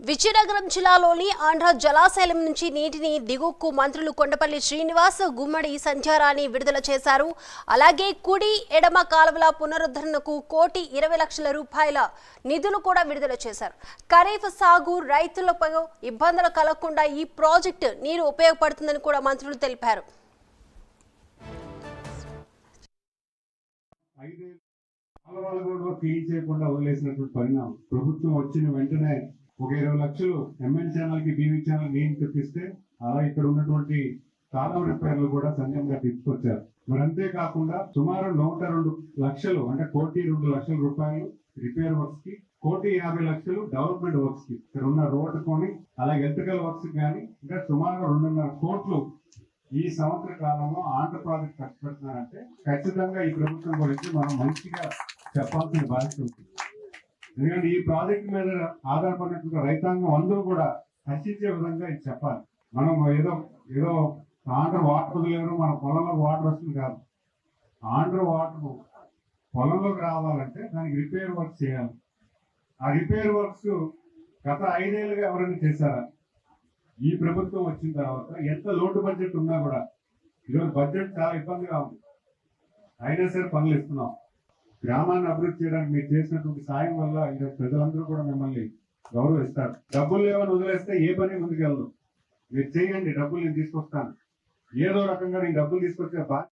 విజయనగరం జిల్లాలోని ఆంధ్ర జలాశయం నుంచి నీటిని దిగువకు మంత్రులు కొండపల్లి శ్రీనివాస్ గుమ్మడి సంచారాన్ని విడుదల చేశారు. అలాగే కుడి ఎడమ కాలువల పునరుద్ధరణకు కోటి ఇరవై లక్షల రూపాయల నిధులు కూడా విడుదల చేశారు. ఖరీఫ్ సాగు రైతులపై ఇబ్బందులు కలగకుండా ఈ ప్రాజెక్టు నీరు ఉపయోగపడుతుందని కూడా మంత్రులు తెలిపారు. కూడా క్లీన్ చేయకుండా వదిలేసినటువంటి పరిణామం. ప్రభుత్వం వచ్చిన వెంటనే ఒక ఇరవై లక్షలు ఎంఎన్ ఛానల్కి టీవీ ఛానల్ నేను తెప్పిస్తే అలా ఇక్కడ ఉన్నటువంటి కాలం రిపేర్లు కూడా సంఘంగా తీసుకొచ్చారు. మరి అంతేకాకుండా సుమారు నూట రెండు లక్షలు అంటే కోటి రెండు లక్షల రూపాయలు రిపేర్ వర్క్స్కి కోటి యాభై లక్షలు డెవలప్మెంట్ వర్క్స్కి ఇక్కడ ఉన్న రోడ్డు కొని అలాగే ఎలక్ట్రికల్ వర్క్స్ కానీ ఇంకా సుమారు రెండున్నర కోట్లు ఈ సంవత్సర కాలంలో ఆంధ్ర ప్రాజెక్ట్ ఖర్చు పెడుతున్నారంటే ఖచ్చితంగా ఈ ప్రభుత్వం గురించి మనం మంచిగా చెప్పాల్సిన బాధ్యత ఉంటుంది. ఎందుకంటే ఈ ప్రాజెక్ట్ మీద ఆధారపడినటువంటి రైతాంగం అందరూ కూడా హర్షించే విధంగా ఇది చెప్పాలి. మనం ఏదో ఏదో ఆంధ్ర వాటర్ వదిలేరు మన పొలంలో వాటర్ వస్తుంది కాదు. ఆంధ్ర వాటర్ పొలంలోకి రావాలంటే దానికి రిపేర్ వర్క్ చేయాలి. ఆ రిపేర్ వర్క్స్ గత ఐదేళ్ళుగా ఎవరైనా చేశారా? ఈ ప్రభుత్వం వచ్చిన తర్వాత ఎంత లోటు బడ్జెట్ ఉన్నా కూడా ఈరోజు బడ్జెట్ చాలా ఇబ్బందిగా ఉంది. అయినా సరే పనులు ఇస్తున్నాం. గ్రామాన్ని అభివృద్ధి చేయడానికి మీరు చేసినటువంటి సాయం వల్ల ఈరోజు ప్రజలందరూ కూడా మిమ్మల్ని గౌరవిస్తారు. డబ్బులు లేవని వదిలేస్తే ఏ పని ముందుకెళ్ళదు. మీరు చేయండి డబ్బులు నేను తీసుకొస్తాను. ఏదో రకంగా నేను డబ్బులు తీసుకొచ్చే బాధ్యత